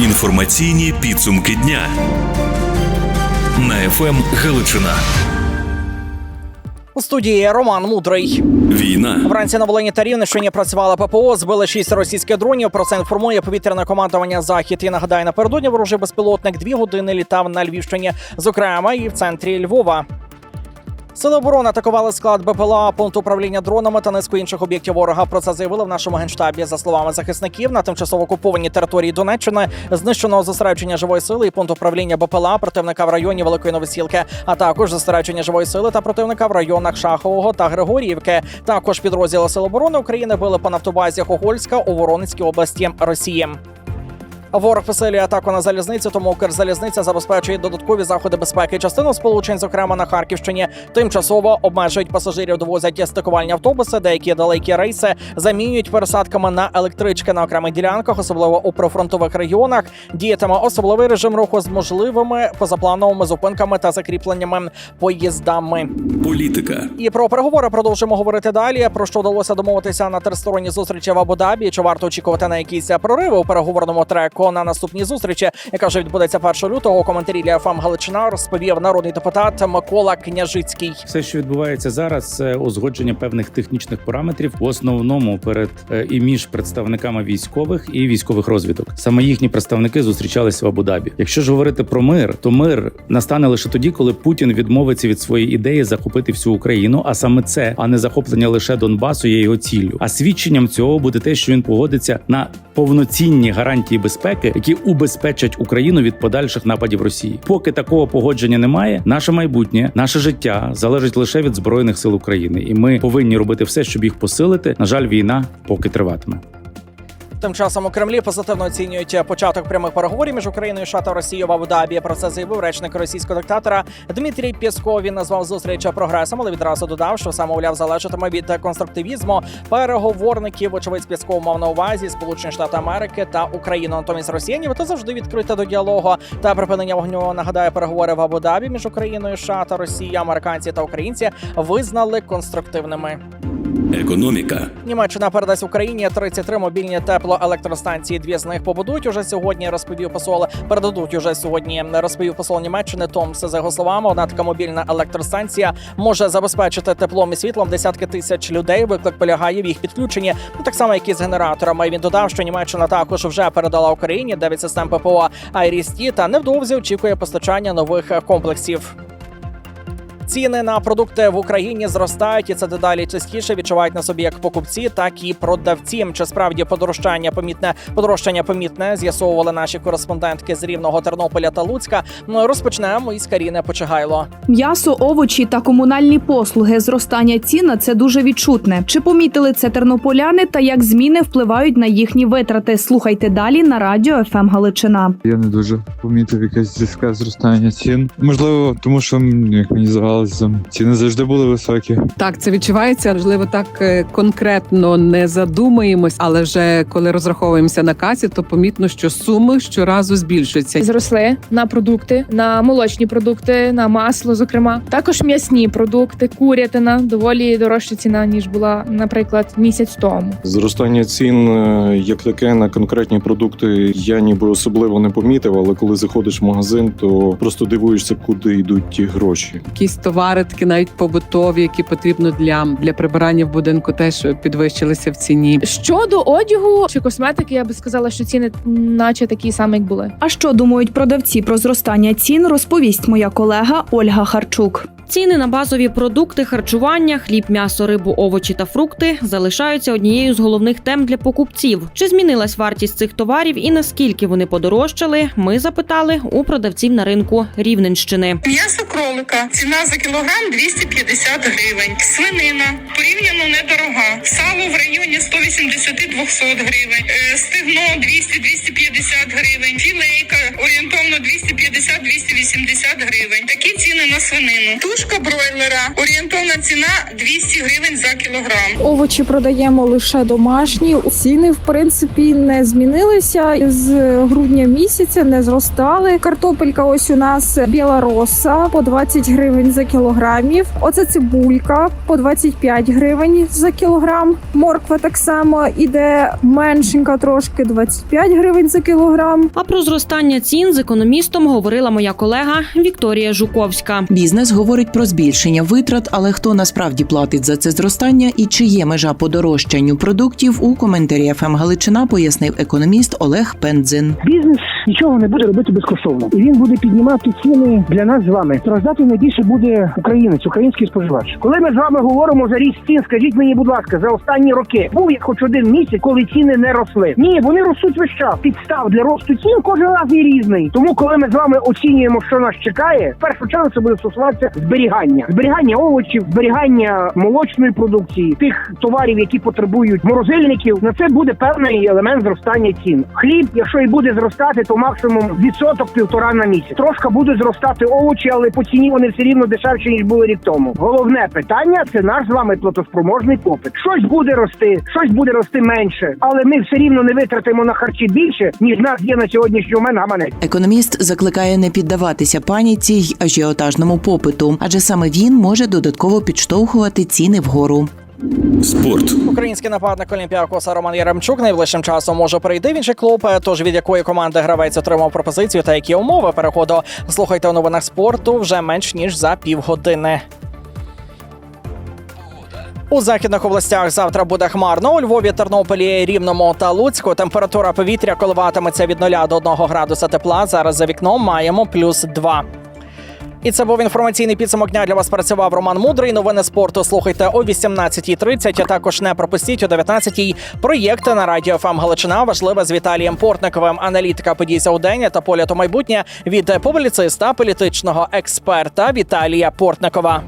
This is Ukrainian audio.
Інформаційні підсумки дня на ФМ Галичина. У студії Роман Мудрий. Війна. Вранці на Волині та Рівненщині працювала ППО, збили шість російських дронів. Про це інформує повітряне командування Захід. І нагадаю, напередодні ворожий безпілотник дві години літав на Львівщині, зокрема і в центрі Львова. Сили оборони атакували склад БПЛА, пункт управління дронами та низку інших об'єктів ворога. Про це заявили в нашому генштабі. За словами захисників, на тимчасово окупованій території Донеччини знищено зосередження живої сили і пункт управління БПЛА противника в районі Великої Новосілки, а також зосередження живої сили та противника в районах Шахового та Григоріївки. Також підрозділи Сил оборони України били по нафтобазі Хогольська у Воронезькій області Росії. Ворог посилює атаку на залізницю, тому Укрзалізниця забезпечує додаткові заходи безпеки. Частину сполучень, зокрема на Харківщині, тимчасово обмежують пасажирів, довозять стикувальні автобуси. Деякі далекі рейси замінюють пересадками на електрички на окремих ділянках, особливо у прифронтових регіонах. Діятиме особливий режим руху з можливими позаплановими зупинками та закріпленнями поїздами. Політика. І про переговори продовжимо говорити далі. Про що вдалося домовитися на тристоронній зустрічі в Абу-Дабі? Чи варто очікувати на якісь прориви у переговорному треку на наступній зустрічі, яка вже відбудеться 1 лютого? У коментарі для ФАМ Галичина розповів народний депутат Микола Княжицький. Все, що відбувається зараз, це узгодження певних технічних параметрів, в основному перед е, і між представниками військових і військових розвідок. Саме їхні представники зустрічалися в Абу-Дабі. Якщо ж говорити про мир, то мир настане лише тоді, коли Путін відмовиться від своєї ідеї захопити всю Україну. А саме це, а не захоплення лише Донбасу, є його ціллю. А свідченням цього буде те, що він погодиться на повноцінні гарантії безпеки, які убезпечать Україну від подальших нападів Росії. Поки такого погодження немає, наше майбутнє, наше життя залежить лише від збройних сил України, і ми повинні робити все, щоб їх посилити. На жаль, війна поки триватиме. Тим часом у Кремлі позитивно оцінюють початок прямих переговорів між Україною США та Росією в Абу-Дабі. Про це заявив речник російського диктатора Дмитрій Пєсков. Він назвав зустріч прогресом, але відразу додав, що саме мовляв залежатиме від конструктивізму переговорників. Очевидь, Пєсков мав на увазі Сполучені Штати Америки та Україну. Натомість Росія нібито завжди відкрита до діалогу та припинення вогню. Нагадаю, переговори в Абу-Дабі між Україною, США та Росією, американці та українці визнали конструктивними. Економіка. Німеччина передасть Україні 33 мобільні теплоелектростанції. Дві з них побудуть уже сьогодні. Розповів посол. Передадуть уже сьогодні. Розповів посол Німеччини Томс. За його словами, одна така мобільна електростанція може забезпечити теплом і світлом десятки тисяч людей. Виклик полягає в їх підключенні. Ну так само, як і з генераторами. Він додав, що Німеччина також вже передала Україні 9 систем ППО Айрісті та невдовзі очікує постачання нових комплексів. Ціни на продукти в Україні зростають, і це дедалі частіше відчувають на собі як покупці, так і продавці. Чи справді подорожчання помітне подорожчання помітне з'ясовували наші кореспондентки з рівного Тернополя та Луцька. Ну розпочнемо із Каріни Почигайло. М'ясо, овочі та комунальні послуги. Зростання цін на це дуже відчутне. Чи помітили це тернополяни та як зміни впливають на їхні витрати? Слухайте далі на радіо ФМ Галичина. Я не дуже помітив якесь зростання цін. Можливо, тому що як мені здавалося, ціни завжди були високі. Так, це відчувається. Можливо, так е, конкретно не задумаємось, але вже коли розраховуємося на касі, то помітно, що суми щоразу збільшуються. зросли на продукти, на молочні продукти, на масло, зокрема, також м'ясні продукти, курятина доволі дорожча ціна ніж була, наприклад, місяць тому. Зростання цін е, як таке на конкретні продукти я ніби особливо не помітив, але коли заходиш в магазин, то просто дивуєшся, куди йдуть ті гроші. Якісь товари, такі навіть побутові, які потрібно для, для прибирання в будинку, теж підвищилися в ціні. Щодо одягу чи косметики, я би сказала, що ціни наче такі самі, як були. А що думають продавці про зростання цін? Розповість моя колега Ольга Харчук. Ціни на базові продукти харчування, хліб, м'ясо, рибу, овочі та фрукти залишаються однією з головних тем для покупців. Чи змінилась вартість цих товарів і наскільки вони подорожчали? Ми запитали у продавців на ринку Рівненщини. М'ясо кролика. Ціна за кілограм 250 гривень. Свинина порівняно недорога. Сало в районі 180-200 гривень. Е, Стегно 200-250 гривень. Філейка орієнтовно 250-280 гривень. Такі ціни на свинину. Тушка бройлера. Орієнтовна ціна 200 гривень за кілограм. Овочі продаємо лише домашні. Ціни в принципі не змінилися з грудня місяця, не зростали. Картопелька, ось у нас біла роса по 20 гривень за кілограмів. Оце цибулька по 25 гривень за кілограм. Морква так само іде меншенька, трошки 25 гривень за кілограм. А про зростання цін з економістом говорила моя колега Вікторія Жуковська. Бізнес говорить про збільшення витрат, але хто насправді платить за це зростання і чи є межа подорожчанню продуктів у коментарі ФМ Галичина пояснив економіст Олег Пендзин. Бізнес нічого не буде робити безкоштовно, і він буде піднімати ціни для нас з вами. Страждати найбільше буде українець, український споживач. Коли ми з вами говоримо за ріст цін, скажіть мені, будь ласка, за останні роки був як хоч один місяць, коли ціни не росли. Ні, вони ростуть весь час. Підстав для росту цін кожен раз є різний. Тому, коли ми з вами оцінюємо, що нас чекає, в першу чергу це буде стосуватися зберігання, зберігання овочів, зберігання молочної продукції, тих товарів, які потребують морозильників. На це буде певний елемент зростання цін. Хліб, якщо і буде зростати, то максимум відсоток півтора на місяць. Трошка будуть зростати овочі, але по ціні вони все рівно дешевші ніж були рік тому. Головне питання це наш з вами платоспроможний попит. Щось буде рости, щось буде рости менше, але ми все рівно не витратимо на харчі більше, ніж нас є на сьогоднішній момент гаманець. Економіст закликає не піддаватися паніці й ажіотажному попиту, адже саме він може додатково підштовхувати ціни вгору. Спорт. Український нападник Олімпіакоса Роман Яремчук найближчим часом може перейти в інший клуб. Тож від якої команди гравець отримав пропозицію та які умови переходу слухайте у новинах спорту вже менш ніж за півгодини. У західних областях завтра буде хмарно. У Львові, Тернополі, Рівному та Луцьку. Температура повітря коливатиметься від 0 до 1 градуса тепла. Зараз за вікном маємо плюс 2. І це був інформаційний підсумок дня. Для вас працював Роман Мудрий. Новини спорту слухайте о 18.30, А також не пропустіть о 19.00 проєкти на радіо ФМ Галичина. Важливе з Віталієм Портниковим. Аналітика подій сьогодення та поля то майбутнє від публіциста політичного експерта Віталія Портникова.